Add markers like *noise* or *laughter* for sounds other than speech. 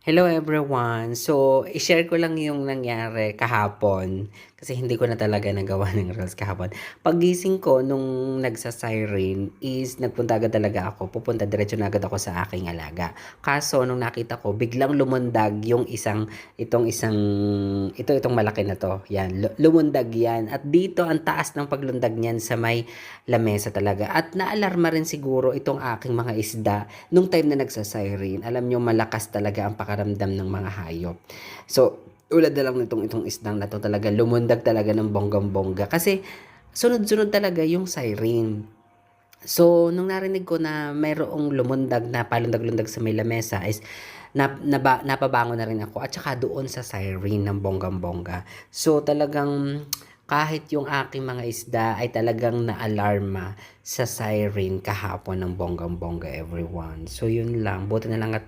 Hello everyone! So, i-share ko lang yung nangyari kahapon kasi hindi ko na talaga nagawa *laughs* ng reels kahapon. Pagising ko nung nagsa-siren is nagpunta agad talaga ako. Pupunta diretso na agad ako sa aking alaga. Kaso nung nakita ko, biglang lumundag yung isang, itong isang, ito itong malaki na to. Yan, lu- lumundag yan. At dito ang taas ng paglundag niyan sa may lamesa talaga. At naalarma rin siguro itong aking mga isda nung time na nagsa-siren. Alam nyo, malakas talaga ang pakaramdam ng mga hayop. So, ulad na lang nitong itong isdang na to talaga. Lumundag talaga ng bonggang-bongga. Kasi, sunod-sunod talaga yung siren. So, nung narinig ko na mayroong lumundag na palundag-lundag sa may lamesa is nap, naba, napabango na rin ako at saka doon sa siren ng bonggang-bongga. So, talagang kahit yung aking mga isda ay talagang na-alarma sa siren kahapon ng bonggang-bongga everyone. So, yun lang. Buti na lang at